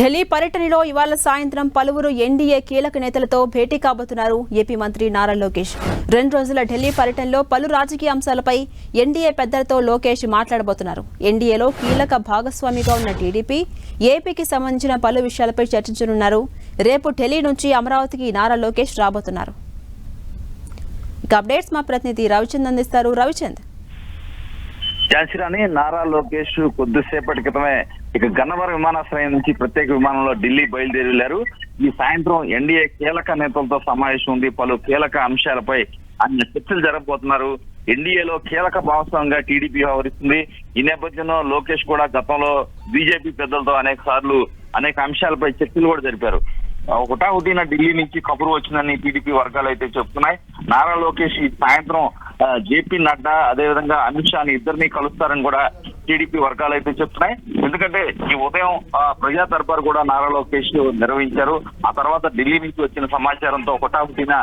ఢిల్లీ పర్యటనలో ఇవాళ సాయంత్రం పలువురు ఎన్డీఏ కీలక నేతలతో భేటీ కాబోతున్నారు ఏపీ మంత్రి నారా లోకేష్. రెండు రోజుల ఢిల్లీ పర్యటనలో పలు రాజకీయ అంశాలపై ఎన్డీఏ పెద్దలతో లోకేష్ మాట్లాడబోతున్నారు. ఎన్డీఏలో కీలక భాగస్వామిగా ఉన్న టీడీపీ ఏపీకి సంబంధించిన పలు విషయాలపై చర్చించనున్నారు. రేపు ఢిల్లీ నుంచి అమరావతికి నారా లోకేష్ రాబోతున్నారు. ఇక అప్డేట్స్ మా ప్రతినిధి రవిచంద్ అందిస్తారు. రవిచంద్. ఝాన్సీరాణి నారా లోకేష్ కొద్దిసేపటి క్రితమే ఇక గన్నవరం విమానాశ్రయం నుంచి ప్రత్యేక విమానంలో ఢిల్లీ బయలుదేరి వెళ్ళారు ఈ సాయంత్రం ఎన్డీఏ కీలక నేతలతో సమావేశం ఉంది. పలు కీలక అంశాలపై ఆయన చర్చలు జరగబోతున్నారు ఎన్డీఏలో కీలక భాగస్వామిగా టీడీపీ వ్యవహరిస్తుంది. ఈ నేపథ్యంలో లోకేష్ కూడా గతంలో బీజేపీ పెద్దలతో అనేక సార్లు అనేక అంశాలపై చర్చలు కూడా జరిపారు. ఒకటాహుటిన ఢిల్లీ నుంచి కబురు వచ్చిందని టీడీపీ వర్గాలు అయితే చెప్తున్నాయి. నారా లోకేష్ ఈ సాయంత్రం జేపీ నడ్డా అదేవిధంగా అమిత్ షాని ఇద్దరిని కలుస్తారని కూడా టీడీపీ వర్గాలు అయితే చెప్తున్నాయి. ఎందుకంటే ఈ ఉదయం ఆ, ప్రజా దర్బార్ కూడా నారా లోకేష్ నిర్వహించారు. ఆ తర్వాత ఢిల్లీ నుంచి వచ్చిన సమాచారంతో ఒకటాహుటిన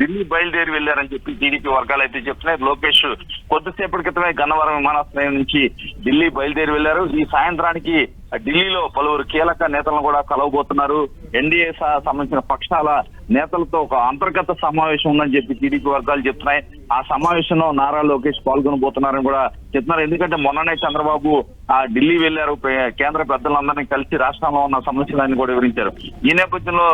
ఢిల్లీ బయలుదేరి వెళ్ళారని చెప్పి టీడీపీ వర్గాలు అయితే చెప్తున్నాయి. లోకేష్ కొద్దిసేపటి క్రితమే గన్నవరం విమానాశ్రయం నుంచి ఢిల్లీ బయలుదేరి వెళ్ళారు ఈ సాయంత్రానికి ఢిల్లీలో పలువురు కీలక నేతలను కూడా కలవబోతున్నారు. ఎన్డీఏ సంబంధించిన పక్షాల నేతలతో ఒక అంతర్గత సమావేశం ఉందని చెప్పి టీడీపీ వర్గాలు చెప్తున్నాయి. ఆ సమావేశంలో నారా లోకేష్ పాల్గొనబోతున్నారని కూడా చెప్తున్నారు. ఎందుకంటే మొన్ననే చంద్రబాబు ఆ ఢిల్లీ వెళ్ళారు కేంద్ర పెద్దలందరినీ కలిసి రాష్ట్రంలో ఉన్న సమస్యలన్నీ కూడా వివరించారు. ఈ నేపథ్యంలో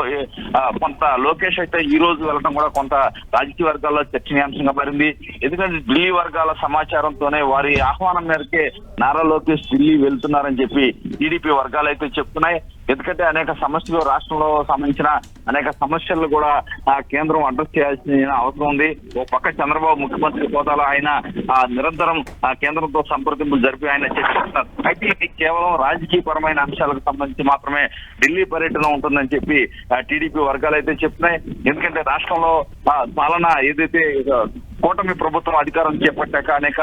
కొంత లోకేష్ అయితే ఈ రోజు వెళ్ళడం కూడా కొంత రాజకీయ వర్గాల్లో చర్చనీయాంశంగా మారింది. ఎందుకంటే ఢిల్లీ వర్గాల సమాచారంతోనే వారి ఆహ్వానం మేరకే నారా లోకేష్ ఢిల్లీ వెళ్తున్నారని చెప్పి టీడీపీ వర్గాలు అయితే చెప్తున్నాయి. ఎందుకంటే అనేక సమస్యలు రాష్ట్రంలో సంబంధించిన అనేక సమస్యలు కూడా ఆ కేంద్రం అడ్రస్ చేయాల్సిన అవసరం ఉంది. ఓ పక్క చంద్రబాబు ముఖ్యమంత్రి హోదాలో ఆయన ఆ నిరంతరం ఆ కేంద్రంతో సంప్రదింపులు జరిపి ఆయన చర్చిస్తున్నారు. అయితే ఇది కేవలం రాజకీయ పరమైన అంశాలకు సంబంధించి మాత్రమే ఢిల్లీ పర్యటన ఉంటుందని చెప్పి టీడీపీ వర్గాలు అయితే చెప్తున్నాయి. ఎందుకంటే రాష్ట్రంలో ఆ, పాలన ఏదైతే కూటమి ప్రభుత్వం అధికారం చేపట్టాక అనేక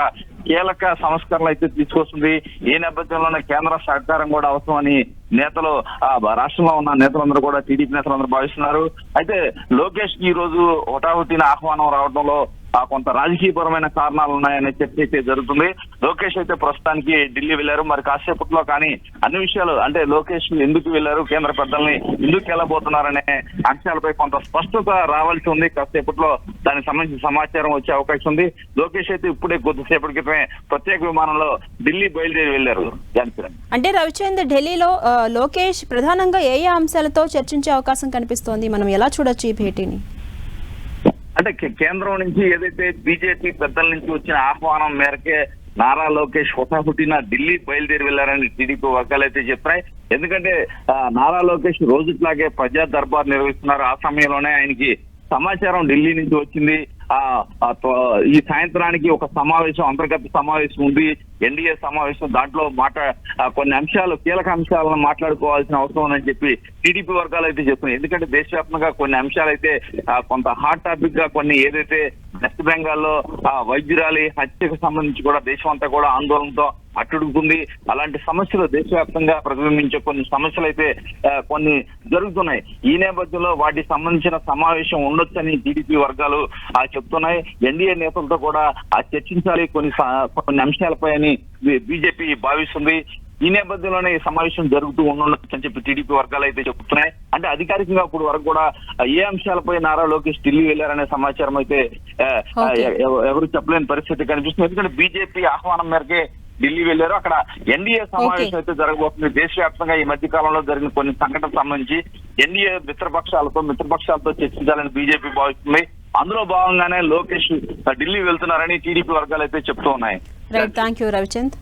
కీలక సంస్కరణలు అయితే తీసుకొస్తుంది. ఈ నేపథ్యంలోనే కేంద్ర సహకారం కూడా అవసరమని నేతలు ఆ రాష్ట్రంలో ఉన్న నేతలందరూ కూడా టీడీపీ నేతలందరూ భావిస్తున్నారు. అయితే లోకేష్ ఈ రోజు హుటాహుటిన ఆహ్వానం రావడంలో ఆ కొంత రాజకీయపరమైన కారణాలు ఉన్నాయనే చర్చ అయితే జరుగుతుంది. లోకేష్ అయితే ప్రస్తుతానికి ఢిల్లీ వెళ్ళారు మరి కాసేపట్లో కానీ అన్ని విషయాలు అంటే లోకేష్ ఎందుకు వెళ్ళారు కేంద్ర పెద్దల్ని ఎందుకు వెళ్ళబోతున్నారనే అంశాలపై కొంత స్పష్టత రావాల్సి ఉంది. కాసేపట్లో దానికి సంబంధించిన సమాచారం వచ్చే అవకాశం ఉంది. లోకేష్ అయితే ఇప్పుడే కొద్దిసేపటి క్రితమే ప్రత్యేక విమానంలో ఢిల్లీ బయలుదేరి వెళ్ళారు అంటే రవిచంద్ర ఢిల్లీలో లోకేష్ ప్రధానంగా ఏ ఏ అంశాలతో చర్చించే అవకాశం కనిపిస్తోంది? మనం ఎలా చూడొచ్చు ఈ భేటీని? అంటే కేంద్రం నుంచి ఏదైతే బీజేపీ పెద్దల నుంచి వచ్చిన ఆహ్వానం మేరకే నారా లోకేష్ హుటాహుటిన ఢిల్లీ బయలుదేరి వెళ్ళారని టీడీపీ వర్గాలు అయితే చెప్తాయి ఎందుకంటే నారా లోకేష్ రోజుట్లాగే ప్రజా దర్బార్ నిర్వహిస్తున్నారు. ఆ సమయంలోనే ఆయనకి సమాచారం ఢిల్లీ నుంచి వచ్చింది. ఈ సాయంత్రానికి ఒక సమావేశం అంతర్గత సమావేశం ఉంది. ఎన్డీఏ సమావేశం దాంట్లో మాట కొన్ని అంశాలు కీలక అంశాలను మాట్లాడుకోవాల్సిన అవసరం ఉందని చెప్పి టీడీపీ వర్గాలు అయితే చెప్తున్నాయి. ఎందుకంటే దేశవ్యాప్తంగా కొన్ని అంశాలు అయితే కొంత హాట్ టాపిక్గా కొన్ని ఏదైతే వెస్ట్ బెంగాల్లో ఆ, వైద్యురాలి హత్యకు సంబంధించి కూడా దేశం అంతా కూడా ఆందోళనతో అట్టుడుగుతుంది అలాంటి సమస్యలు దేశవ్యాప్తంగా ప్రతిబింబించే కొన్ని సమస్యలు అయితే కొన్ని జరుగుతున్నాయి. ఈ నేపథ్యంలో వాటికి సంబంధించిన సమావేశం ఉండొచ్చని టీడీపీ వర్గాలు ఆ చెప్తున్నాయి. ఎన్డీఏ నేతలతో కూడా ఆ చర్చించాలి. కొన్ని కొన్ని అంశాలపై అని బీజేపీ భావిస్తుంది. ఈ నేపథ్యంలోనే ఈ సమావేశం జరుగుతూ ఉండొచ్చు అని చెప్పి టీడీపీ వర్గాలు అయితే చెప్తున్నాయి. అంటే అధికారికంగా ఇప్పుడు వరకు కూడా ఏ అంశాలపై నారా లోకేష్ ఢిల్లీ వెళ్ళారనే సమాచారం అయితే ఎవరు చెప్పలేని పరిస్థితి కనిపిస్తుంది. ఎందుకంటే బీజేపీ ఆహ్వానం మేరకే ఢిల్లీ వెళ్ళారు అక్కడ ఎన్డీఏ సమావేశం అయితే జరగబోతుంది. దేశవ్యాప్తంగా ఈ మధ్య కాలంలో జరిగిన కొన్ని సంఘటనలకు సంబంధించి ఎన్డీఏ మిత్రపక్షాలతో మిత్రపక్షాలతో చర్చించాలని బీజేపీ భావిస్తుంది. అందులో భాగంగానే లోకేష్ ఢిల్లీ వెళ్తున్నారని టీడీపీ వర్గాలు అయితే చెప్తూ ఉన్నాయి. Right thank you Ravichand